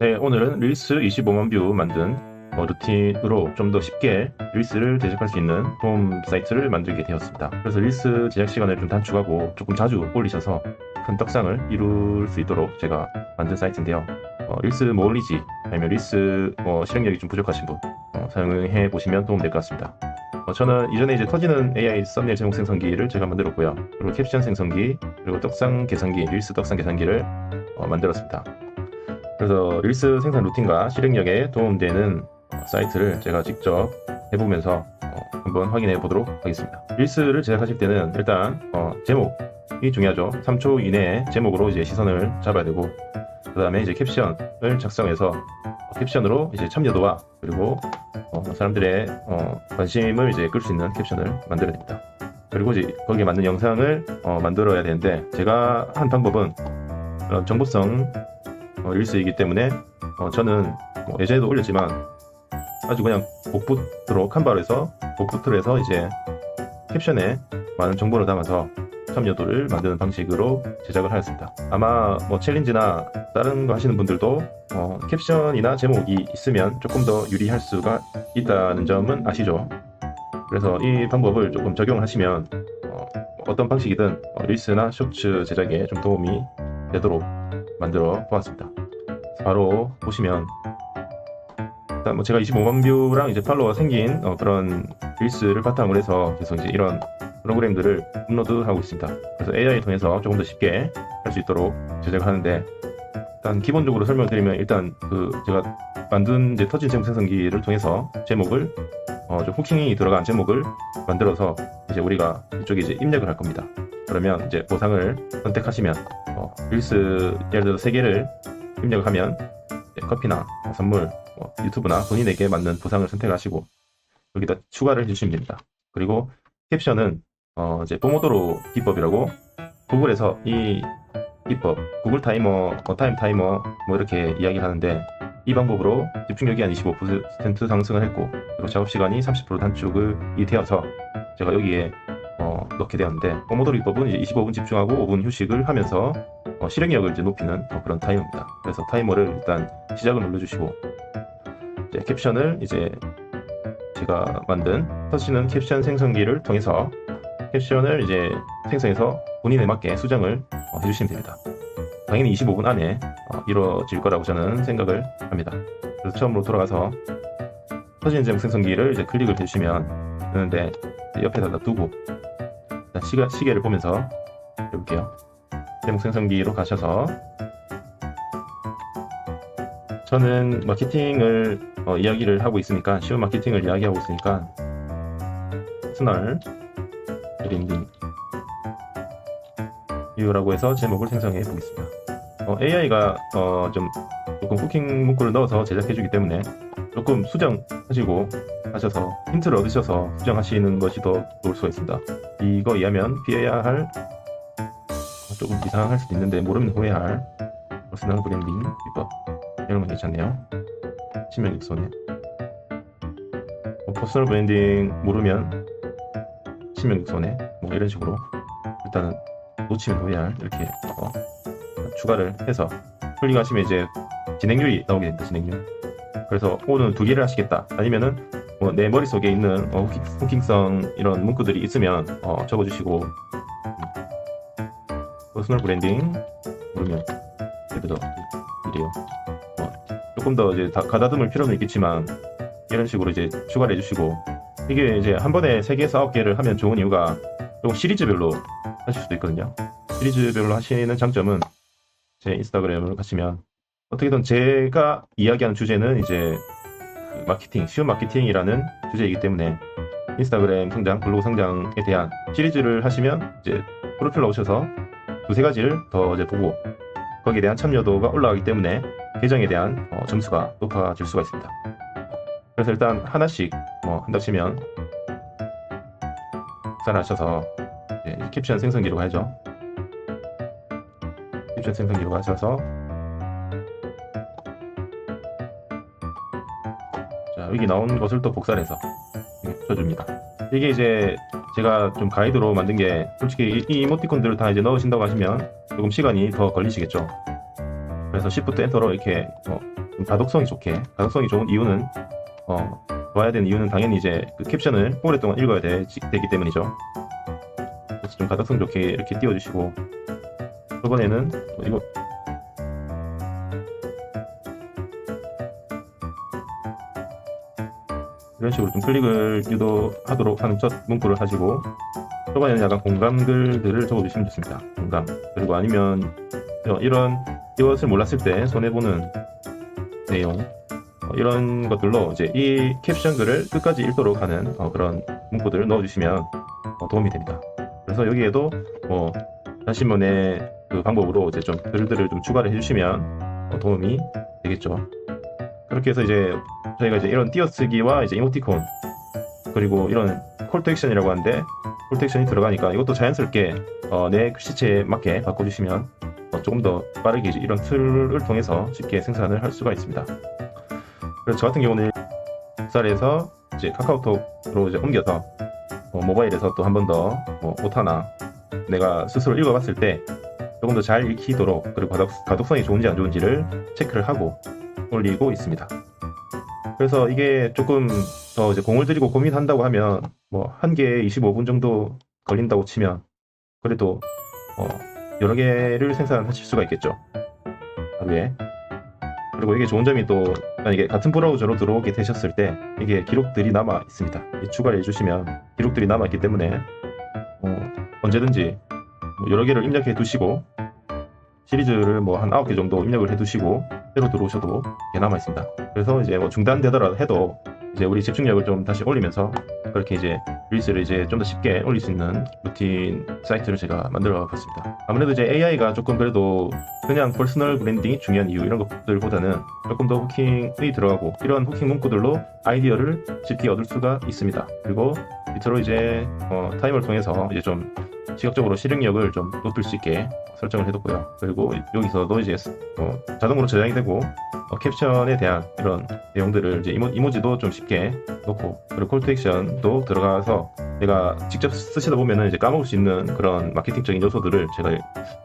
네, 오늘은 릴스 25만 뷰 만든 어, 루틴으로 좀 더 쉽게 릴스를 제작할 수 있는 도움 사이트를 만들게 되었습니다. 그래서 릴스 제작 시간을 좀 단축하고 조금 자주 올리셔서 큰 떡상을 이룰 수 있도록 제가 만든 사이트인데요. 어, 릴스 뭐 올리지 아니면 릴스 뭐 실행력이 좀 부족하신 분 어, 사용해 보시면 도움 될 것 같습니다. 어, 저는 이전에 이제 터지는 AI 썸네일 제목 생성기를 제가 만들었고요. 그리고 캡션 생성기, 그리고 떡상 계산기, 릴스 떡상 계산기를 어, 만들었습니다. 그래서 릴스 생산 루틴과 실행력에 도움되는 어, 사이트를 제가 직접 해보면서 어, 한번 확인해 보도록 하겠습니다. 릴스를 제작하실 때는 일단 어, 제목이 중요하죠. 3초 이내에 제목으로 이제 시선을 잡아야 되고 그 다음에 이제 캡션을 작성해서 어, 캡션으로 이제 참여도와 그리고 어, 사람들의 어, 관심을 이제 끌 수 있는 캡션을 만들어야 됩니다. 그리고 이제 거기에 맞는 영상을 어, 만들어야 되는데 제가 한 방법은 어, 정보성 어, 릴스이기 때문에 어, 저는 뭐 예전에도 올렸지만 아주 그냥 복붙으로 칸바로 해서 복붙으로 해서 이제 캡션에 많은 정보를 담아서 참여도를 만드는 방식으로 제작을 하였습니다. 아마 뭐 챌린지나 다른 거 하시는 분들도 어, 캡션이나 제목이 있으면 조금 더 유리할 수가 있다는 점은 아시죠? 그래서 이 방법을 조금 적용을 하시면 어, 어떤 방식이든 어, 릴스나 쇼츠 제작에 좀 도움이 되도록 만들어 보았습니다. 바로 보시면 일단 뭐 제가 25만 뷰랑 이제 팔로워가 생긴 어, 그런 릴스를 바탕으로 해서 계속 이제 이런 프로그램들을 업로드하고 있습니다. 그래서 AI 통해서 조금 더 쉽게 할 수 있도록 제작을 하는데 일단 기본적으로 설명드리면 일단 그 제가 만든 이제 터진 제목 생성기를 통해서 제목을 어, 좀 후킹이 들어간 제목을 만들어서 이제 우리가 이쪽에 이제 입력을 할 겁니다. 그러면 이제 보상을 선택하시면 어, 릴스 예를 들어 세 개를 입력을 하면 커피나 뭐 선물, 뭐 유튜브나 본인에게 맞는 보상을 선택하시고 여기다 추가를 해주시면 됩니다. 그리고 캡션은 어, 이제 포모도로 기법이라고 구글에서 이 기법, 구글 타이머, 뭐 타임 타이머 뭐 이렇게 이야기를 하는데 이 방법으로 집중력이 한 25% 상승을 했고 그리고 작업 시간이 30% 단축이 되어서 제가 여기에 어, 넣게 되었는데 포모도로 기법은 이제 25분 집중하고 5분 휴식을 하면서 어, 실행력을 이제 높이는 어, 그런 타이머입니다. 그래서 타이머를 일단 시작을 눌러주시고 이제 캡션을 이제 제가 만든 터치는 캡션 생성기를 통해서 캡션을 이제 생성해서 본인에 맞게 수정을 어, 해주시면 됩니다. 당연히 25분 안에 어, 이루어질 거라고 저는 생각을 합니다. 그래서 처음으로 돌아가서 터진 제목 생성기를 이제 클릭을 해주시면 되는데 옆에다 두고 시가, 시계를 보면서 해볼게요. 생성기로 가셔서 저는 마케팅을 어, 이야기를 하고 있으니까 쉬운 마케팅을 이야기하고 있으니까 스널 브랜딩 이유라고 해서 제목을 생성해 보겠습니다. AI가 좀 조금 후킹 문구를 넣어서 제작해 주기 때문에 조금 수정하시고 하셔서 힌트를 얻으셔서 수정하시는 것이 더 좋을 수가 있습니다. 이거 이해하면 피해야 할 어, 조금 이상할 수도 있는데 모르면 후회할 퍼스널 브랜딩 비법 이런 건 괜찮네요. 치명 육손에 뭐 퍼스널 브랜딩 모르면 치명 육손에 뭐 이런 식으로 일단은 놓치면 후회할 이렇게 어, 추가를 해서 클릭하시면 이제 진행률이 나오게 됩니다. 진행률. 그래서 오늘 두 개를 하시겠다. 아니면은 뭐 내 머릿속에 있는 어, 후킹, 후킹성 이런 문구들이 있으면 어, 적어주시고 퍼스널 브랜딩 누르면 그래도 이래요. 어, 조금 더 이제 다 가다듬을 필요는 있겠지만 이런 식으로 이제 추가를 해주시고 이게 이제 한 번에 세 개에서 아홉 개를 하면 좋은 이유가 조금 시리즈별로 하실 수도 있거든요. 시리즈별로 하시는 장점은 제 인스타그램을 가시면 어떻게든 제가 이야기하는 주제는 이제 그 마케팅, 쉬운 마케팅이라는 주제이기 때문에 인스타그램 성장, 블로그 성장에 대한 시리즈를 하시면 이제 프로필로 오셔서 두세 가지를 더 이제 보고 거기에 대한 참여도가 올라가기 때문에 계정에 대한 어, 점수가 높아질 수가 있습니다. 그래서 일단 하나씩 뭐 한다 치면 계산하셔서 캡션 생성기로 가야죠. 캡션 생성기로 가셔서 자 여기 나온 것을 또 복사해서 줘줍니다. 이게 이제 제가 좀 가이드로 만든 게 솔직히 이 이모티콘들을 다 이제 넣으신다고 하시면 조금 시간이 더 걸리시겠죠. 그래서 Shift 엔터로 이렇게 어, 좀 가독성이 좋게 가독성이 좋은 이유는 어, 좋아야 되는 이유는 당연히 이제 그 캡션을 오랫동안 읽어야 되, 기 때문이죠. 그래서 좀 가독성 좋게 이렇게 띄워주시고 저번에는 이거 이런 식으로 좀 클릭을 유도하도록 하는 첫 문구를 하시고 초반에는 약간 공감글들을 적어주시면 좋습니다. 공감 그리고 아니면 어, 이런 이것을 몰랐을 때 손해보는 내용 어, 이런 것들로 이제 이 캡션 글을 끝까지 읽도록 하는 어, 그런 문구들을 넣어주시면 어, 도움이 됩니다. 그래서 여기에도 뭐 단신문의 그 방법으로 이제 좀 글들을 좀 추가를 해주시면 어, 도움이 되겠죠. 그렇게 해서 이제 저희가 이제 이런 띄어쓰기와 이제 이모티콘 그리고 이런 콜투액션이라고 하는데 콜투액션이 들어가니까 이것도 자연스럽게 어, 내 시체에 맞게 바꿔주시면 어, 조금 더 빠르게 이런 틀을 통해서 쉽게 생산을 할 수가 있습니다. 그래서 저 같은 경우는 쌀에서 이제 카카오톡으로 이제 옮겨서 어, 모바일에서 또 한 번 더뭐 오타나 내가 스스로 읽어봤을 때 조금 더 잘 읽히도록 그리고 가독, 가독성이 좋은지 안 좋은지를 체크를 하고 올리고 있습니다. 그래서 이게 조금 더 이제 공을 들이고 고민한다고 하면 뭐 한 개에 25분 정도 걸린다고 치면 그래도 어, 여러 개를 생산하실 수가 있겠죠. 하루에. 그리고 이게 좋은 점이 또 만약에 같은 브라우저로 들어오게 되셨을 때 이게 기록들이 남아 있습니다. 이 추가를 해주시면 기록들이 남아 있기 때문에 어, 언제든지 뭐 여러 개를 입력해 두시고 시리즈를 뭐 한 9개 정도 입력을 해 두시고 새로 들어오셔도 남아 있습니다. 그래서 이제 뭐 중단되더라도 해도 이제 우리 집중력을 좀 다시 올리면서 그렇게 이제 릴스를 이제 좀 더 쉽게 올릴 수 있는 루틴 사이트를 제가 만들어 봤습니다. 아무래도 이제 AI가 조금 그래도 그냥 퍼스널 브랜딩이 중요한 이유 이런 것들보다는 조금 더 후킹이 들어가고 이런 후킹 문구들로 아이디어를 쉽게 얻을 수가 있습니다. 그리고 밑으로 이제 어, 타이머를 통해서 이제 좀 시각적으로 실행력을 좀 높일 수 있게 설정을 해뒀고요. 그리고 여기서도 이제 어, 자동으로 저장이 되고 어, 캡션에 대한 이런 내용들을 이제 이모, 이모지도 좀 쉽게 넣고 그리고 콜투액션도 들어가서 내가 직접 쓰시다 보면은 이제 까먹을 수 있는 그런 마케팅적인 요소들을 제가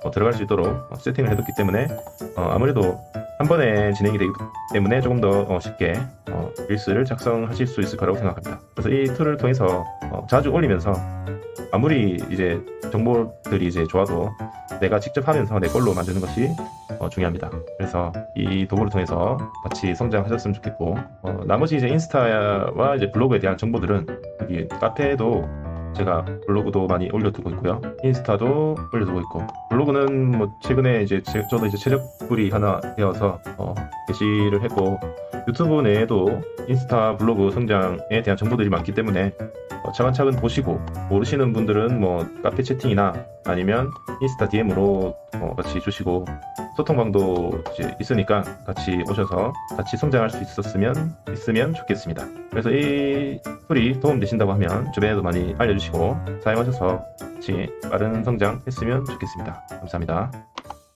어, 들어갈 수 있도록 어, 세팅을 해뒀기 때문에 어, 아무래도 한 번에 진행이 되기 때문에 조금 더 어, 쉽게 어, 릴스를 작성하실 수 있을 거라고 생각합니다. 그래서 이 툴을 통해서 어, 자주 올리면서 아무리 이제 정보들이 이제 좋아도 내가 직접 하면서 내 걸로 만드는 것이 어, 중요합니다. 그래서 이 도구를 통해서 같이 성장하셨으면 좋겠고 어, 나머지 이제 인스타와 이제 블로그에 대한 정보들은 여기 카페에도 제가 블로그도 많이 올려두고 있고요. 인스타도 올려두고 있고 블로그는 뭐 최근에 이제 제- 저도 이제 최적불이 하나 되어서 어, 게시를 했고 유튜브 내에도 인스타 블로그 성장에 대한 정보들이 많기 때문에 어, 차근차근 보시고 모르시는 분들은 뭐 카페 채팅이나 아니면 인스타 DM으로 어, 같이 주시고 소통방도 있으니까 같이 오셔서 같이 성장할 수 있었으면 있으면 좋겠습니다. 그래서 이 툴이 도움 되신다고 하면 주변에도 많이 알려주시고 사용하셔서 같이 빠른 성장 했으면 좋겠습니다. 감사합니다.